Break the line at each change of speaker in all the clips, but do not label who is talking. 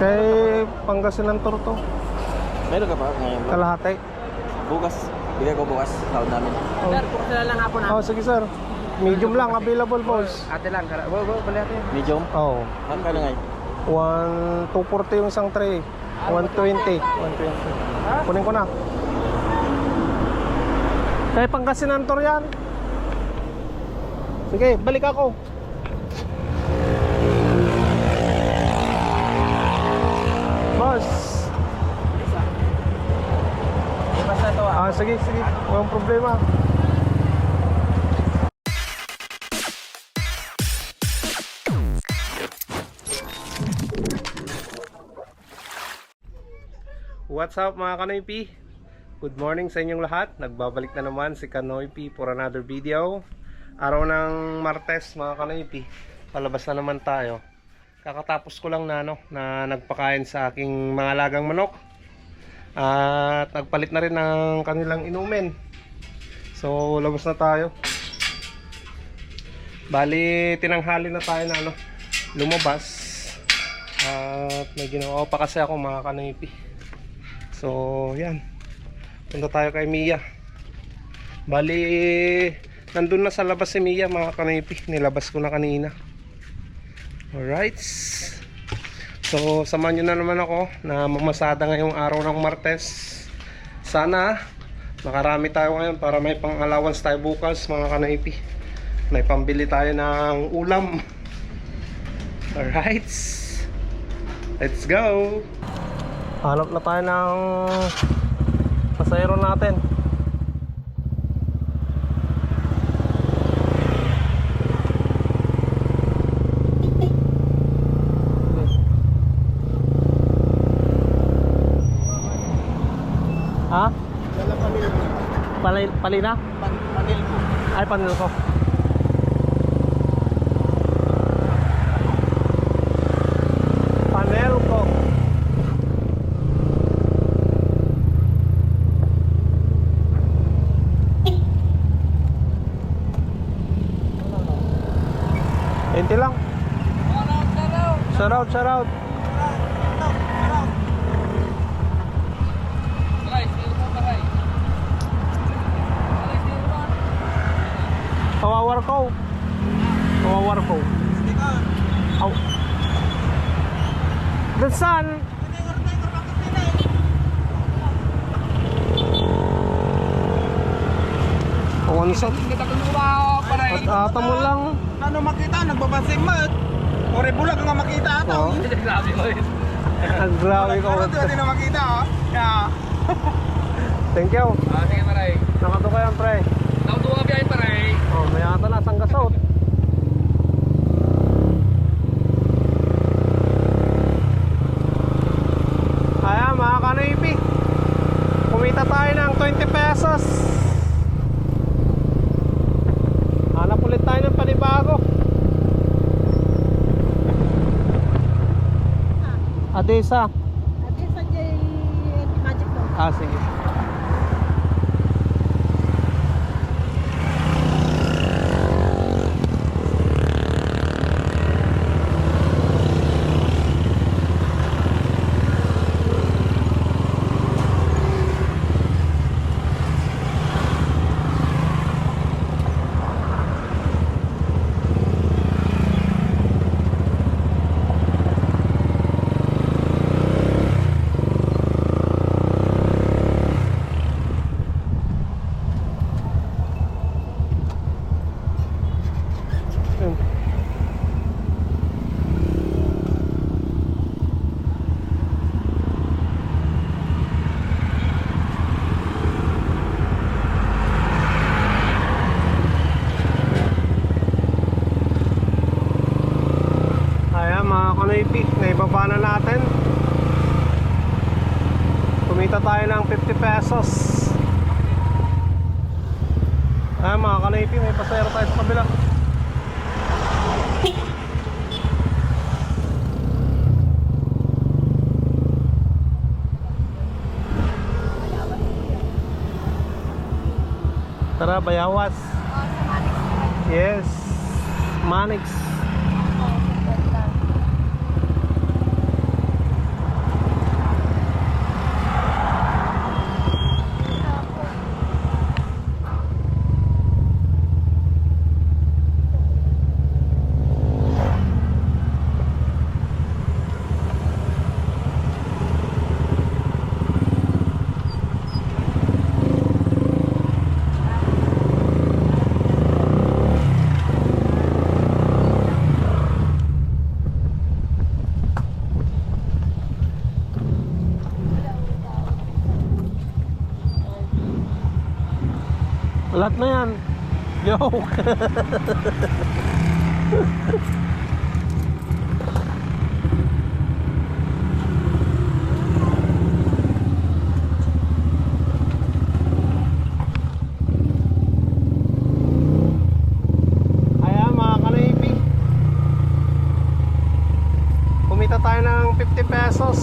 Kay Pangasinan Tour to.
Meron ka pa ngayon? bro?
Kalahati.
Bukas. Bigay ko bukas. Tawad namin.
Sir, puro sila lang hapon
Oh, sige sir. Medium lang available boss.
Ate lang, kara. Wow, wow, bali ate.
Medium.
Oh.
Ano ka na ngayon?
1 240 yung isang tray. 120. 120. Kunin ko na. Kay Pangasinan Tour yan. Sige, balik ako. Sige, sige. Walang problema. What's up mga Kanoypi? Good morning sa inyong lahat. Nagbabalik na naman si Kanoypi for another video. Araw ng Martes mga Kanoypi. Palabas na naman tayo. Kakatapos ko lang na, ano, na nagpakain sa aking mga lagang manok. At nagpalit na rin ng kanilang inumin. So, labas na tayo. Bali, tinanghali na tayo na ano, lumabas. At may ginawa pa kasi ako mga kanipi. So, yan. Punta tayo kay Mia. Bali, nandun na sa labas si Mia mga kanipi. Nilabas ko na kanina. Alright. So, samahan nyo na naman ako na mamasada ngayong araw ng Martes. Sana makarami tayo ngayon para may pang allowance tayo bukas mga kanaipi. May pambili tayo ng ulam. Alright. Let's go. Hanap na tayo ng pasayro natin. Palay, palina?
Panil mo.
Ay, panil ko. Panel ko. Ente lang. Shout out, shout out. Kawawar ko. Kawawar ko. Aw. The sun. Sa. At ata mo lang.
Ano makita? Nagbabasing mat. Ore bulag nga makita ata.
Oh.
Grabe ko yun.
Ang grabe ko.
Ano di na makita oh. Yeah.
Thank you.
Ah, sige paray.
Nakato kayo, pre.
Nautuwa biyahe paray.
Oh, may ata na sanggasot. Ayan, mga kanoipi. Kumita tayo ng 20 pesos. Hanap ulit tayo ng panibago. Adesa.
Ate, sa J Magic daw.
Ah, sige. Yun. Ayan mga kanoypi, naibaba na natin. Kumita tayo ng 50 pesos. Ayan mga kanoypi, may pasayro tayo sa kabila. Tara, bayawas.
Oh.
Yes. Manix.
Oh,
Lahat na yan. Kumita tayo ng 50 pesos.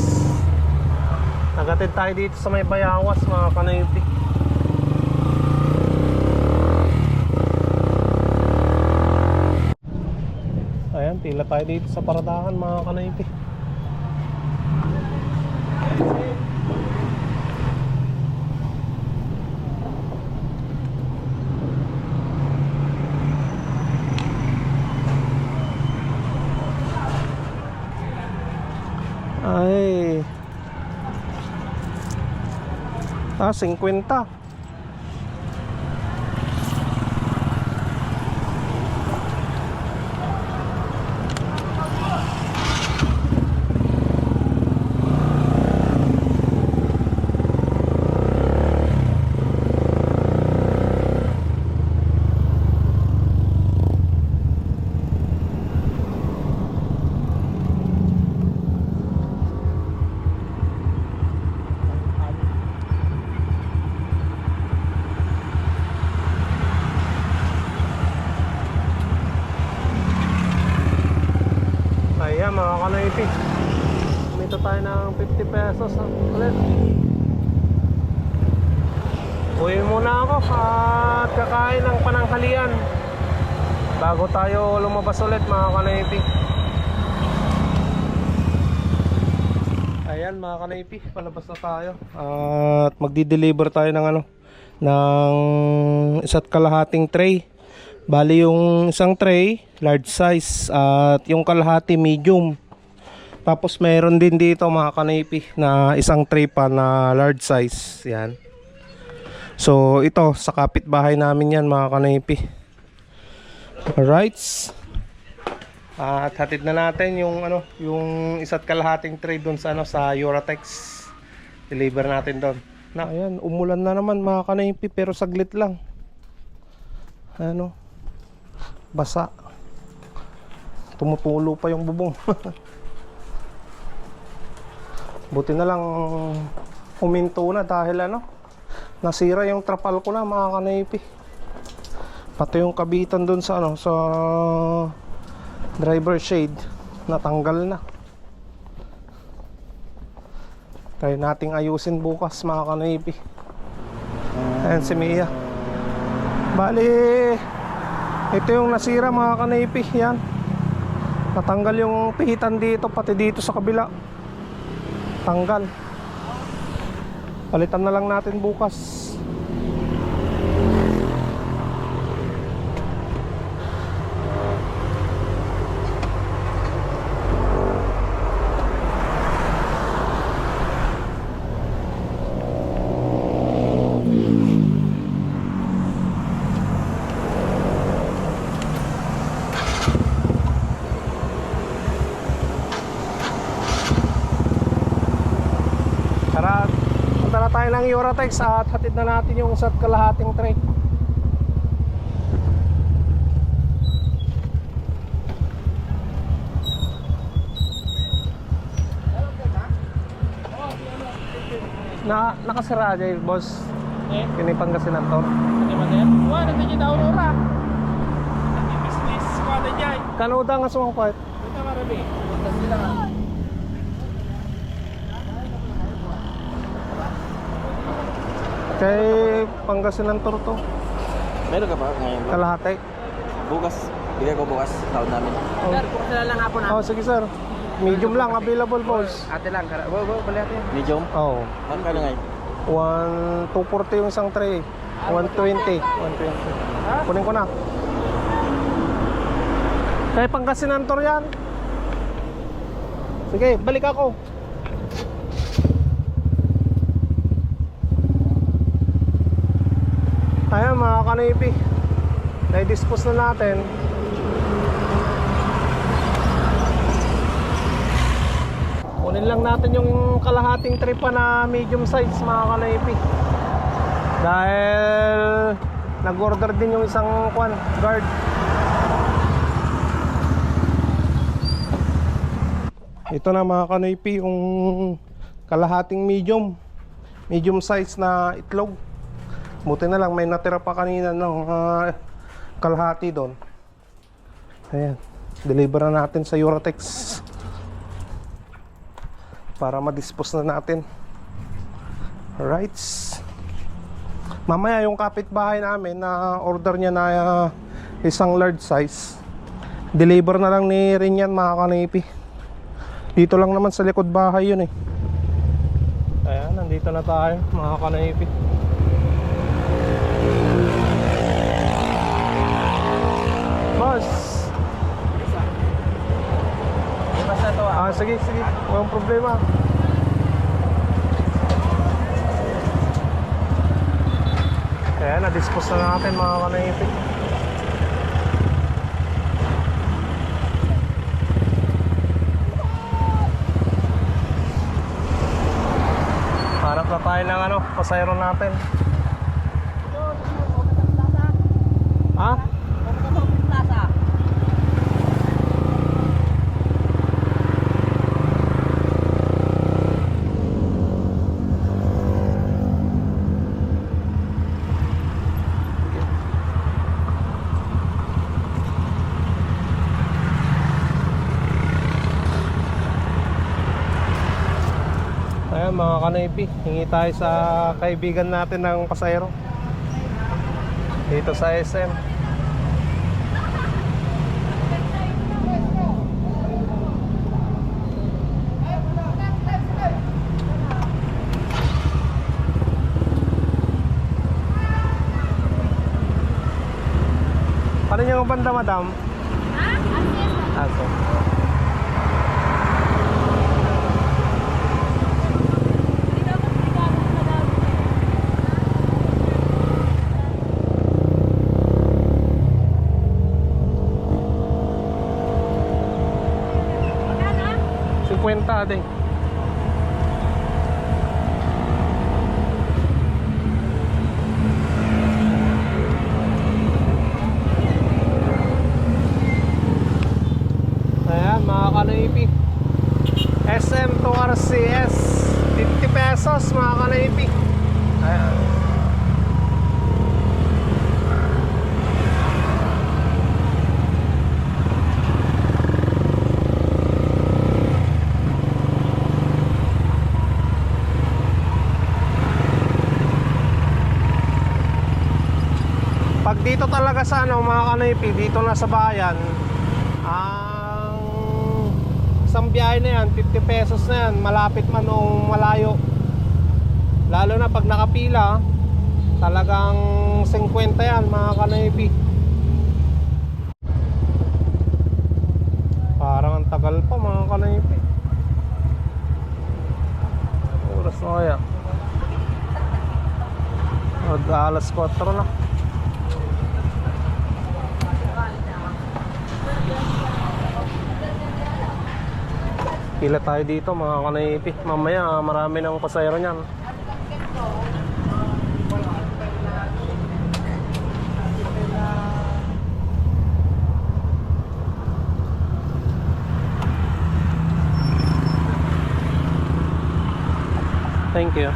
Nagatid tayo dito sa may bayawas mga kanaypi. Pila tayo dito sa paradahan mga kanaypi. Ay. Ah, 50. Ayan mga kanaypi. Kumita tayo ng 50 pesos ulit. Uwi muna ako at kakain ng pananghalian. Bago tayo lumabas ulit mga kanaypi. Ayan mga kanaypi, palabas na tayo. At magdi-deliver tayo ng ano ng isa't kalahating tray. Bali yung isang tray, large size at yung kalahati medium. Tapos meron din dito mga kanaypi na isang tray pa na large size. Yan. So ito sa kapitbahay namin yan mga kanaypi. Alright. At hatid na natin yung ano, yung isa't kalahating tray doon sa ano sa Eurotex. Deliver natin doon. Na ayan, umulan na naman mga kanaypi pero saglit lang. Ano? Basa. Tumutulo pa yung bubong. Buti na lang huminto na dahil ano, nasira yung trapal ko na mga kanaypi. Pati yung kabitan dun sa ano, sa driver shade natanggal na. Try nating ayusin bukas mga kanaypi. Ayan si Mia. Bali, ito yung nasira mga kanaypi. Yan. Natanggal yung pihitan dito, pati dito sa kabila. Tanggal. Palitan na lang natin bukas. Tara, punta na tayo ng Eurotex at hatid na natin yung isa't kalahating tray. Na nakasara dyan, boss.
Eh?
Kini Pangasinan to.
Ano ba yan? Nandiyan daw Aurora. Business ko na dyan.
Kanuda nga sumangkwat.
Ito marami. Punta sila
Kay Pangasinan to to.
Meron ka pa ngayon? bro?
Kalahati.
Bukas. Bigay ko bukas. Sahod namin.
Oh.
Sir, bukas na lang hapon
oh, sige sir. Medium lang available, boss.
Ate lang. kara- Bo, bo, bali ate.
Medium.
Oh.
Magkano ngayon?
1 240 yung isang tray. 120. 120. Kunin ko na. Kaya Pangasinan to yan. Sige, balik ako. Ayan mga kanipi. Na-dispose na natin. Kunin lang natin yung kalahating tripa na medium size mga kanaypi. Dahil Nag-order din yung isang kwan, guard. Ito na mga kanoypi, yung kalahating medium. Medium size na itlog. Buti na lang, may natira pa kanina ng ah, kalahati doon. Ayan. Deliver na natin sa Eurotex. Para ma-dispose na natin. Alright. Mamaya yung kapitbahay namin na order niya na ah, isang large size. Deliver na lang ni rin yan mga kanipi. Dito lang naman sa likod bahay yun eh. Ayan, nandito na tayo mga kanipi. Ah, sige, sige. Walang problema. Kaya na-dispose na natin mga kanayipin. Harap na tayo ng ano, pasayro natin. Ha?
Plaza.
Ayan mga kanaypi, hingi tayo sa kaibigan natin ng pasayro. Dito sa SM. Paano niyo ang banda, madam? Ha? Aso.
Magkano?
50 din. Ayan mga kanaypi. SM to RCS. 50 pesos mga kanaypi. Ayan. Pag dito talaga sa ano mga kanaypi, dito na sa bayan, ang isang biyahe na yan, 50 pesos na yan, malapit man o malayo. Lalo na pag nakapila, talagang 50 yan mga kanaypi. Parang ang tagal pa mga kanaypi. Oras na kaya. Mag alas 4 na. Pila tayo dito mga kanaypi. Mamaya marami ng pasayro niyan. Thank you.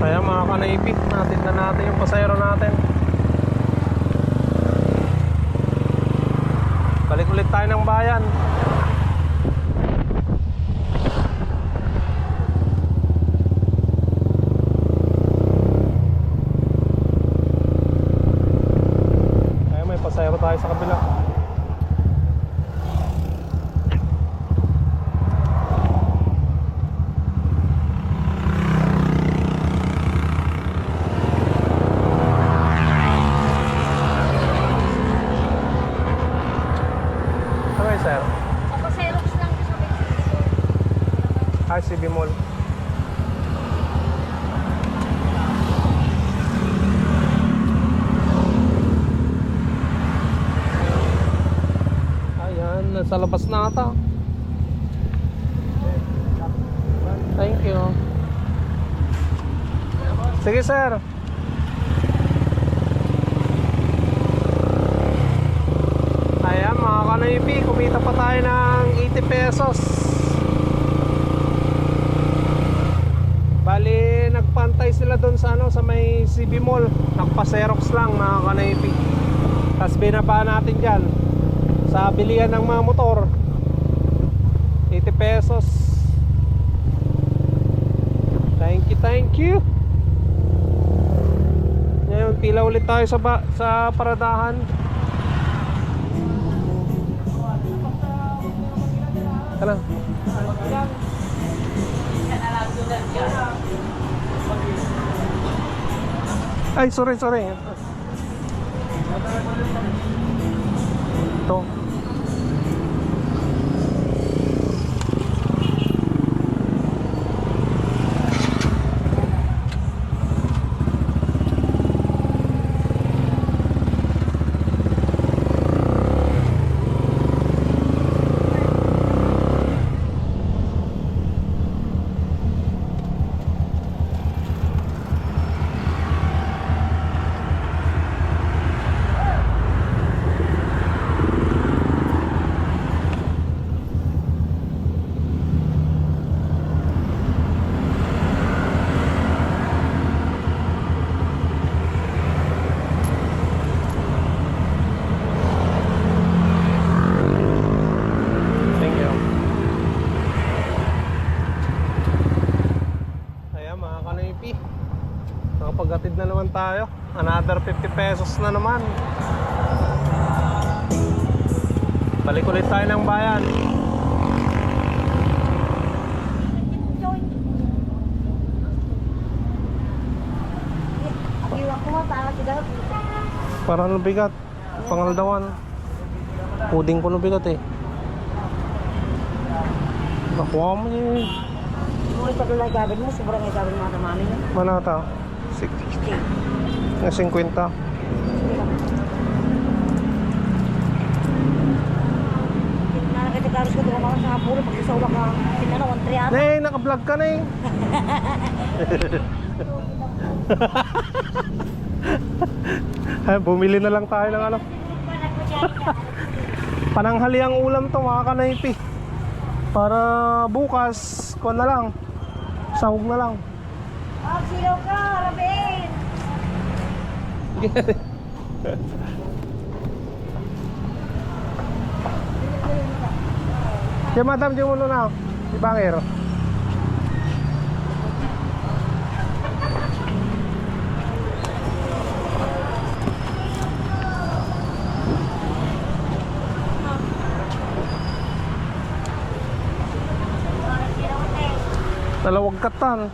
Kaya mga kanaypi, natin na natin yung pasayro natin. Balik ulit tayo ng bayan. Ay, may pasayro tayo sa kabila. Okay, sir.
Ako Xerox lang sa Mexico.
Hi, CB Mall. Ayan, nasa labas na ata. Sige sir. Ayan mga kanoypi, kumita pa tayo ng 80 pesos. Bali, nagpantay sila doon sa ano, sa may CB Mall. Nagpa-Xerox lang mga kanoypi. Tapos binaba natin dyan sa bilihan ng mga motor. 80 pesos. Thank you, thank you. Pila ulit tayo sa ba sa paradahan. Tara. Ay, sorry, sorry. Ito. Thank you. Ayan mga kanipi. Nakapaghatid na naman tayo. Another 50 pesos na naman. Balik ulit tayo ng bayan. Parang nabigat. Pangaldawan. Puding ko nabigat eh. Nakuha mo eh.
Mo ito lang gagawin mo, sobrang gagawin mami niya.
Manata. 60.
60.
Na 50.
Nakakitagalos ko doon sa pulo pag isawa ka. Pinano, 1 3
Nay, naka-vlog ka na eh. Ay, bumili na lang tayo ng ano. Pananghali ang ulam to mga kanaypi. Para bukas, ko na lang. Sahog na lang.
Oh, silaw ka!
Kaya madam, di mo na. Di bangero. Dalawag katan.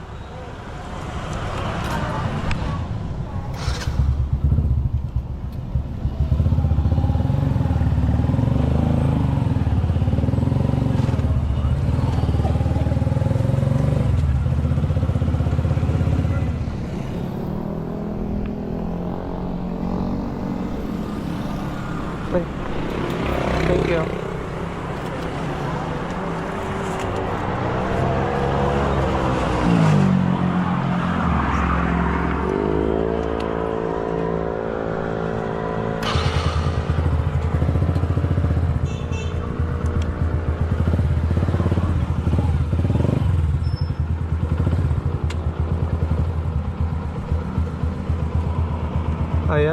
Ay. Thank you.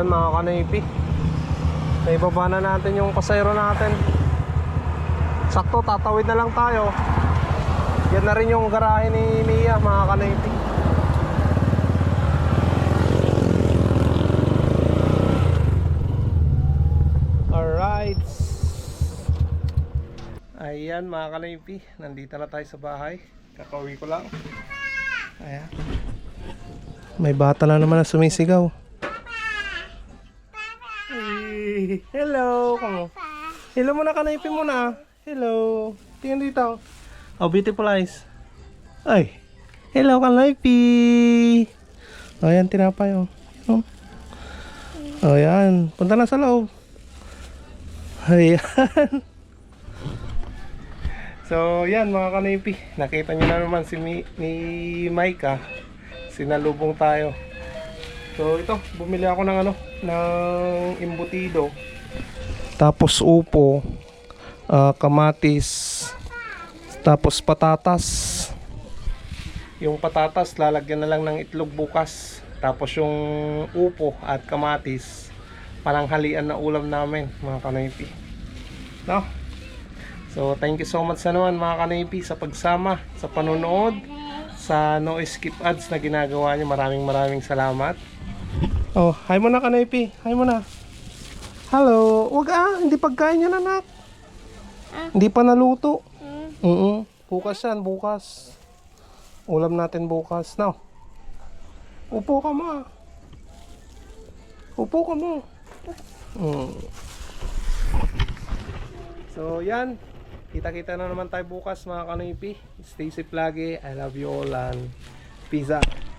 Ayan mga kanaypi. Naibaba na natin yung pasayro natin. Sakto tatawid na lang tayo. Yan na rin yung garahe ni Mia mga kanaypi. Alright. Ayan mga kanaypi. Nandito na tayo sa bahay. Kakauwi ko lang. Ayan. May bata na naman na sumisigaw Hello. Kamo. Hello muna ka naipin muna. Hello. Tingnan dito. Oh, beautiful eyes. Ay. Hello ka naipi. Oh, yan tinapay oh. Oh. Oh, yan. Punta na sa loob. Ayan. So, yan mga kanipi. Nakita niyo na naman si Mi, ni Maika. Sinalubong tayo. So ito, bumili ako ng ano, ng embutido. Tapos upo, ah, kamatis, tapos patatas. Yung patatas, lalagyan na lang ng itlog bukas. Tapos yung upo at kamatis, palanghalian na ulam namin, mga kanoypi. No? So, thank you so much sa naman mga kanoypi sa pagsama, sa panonood, sa no skip ads na ginagawa niyo. Maraming maraming salamat. Oh, hi mo na kanoypi. Hi mo na. Hello. Wag ah, hindi pagkain yan anak. Hindi pa naluto. Oo. Bukas yan, bukas. Ulam natin bukas. Now. Upo ka ma. Upo ka mo. Mm. So, yan. Kita-kita na naman tayo bukas mga kanoypi. Stay safe lagi. I love you all and peace out.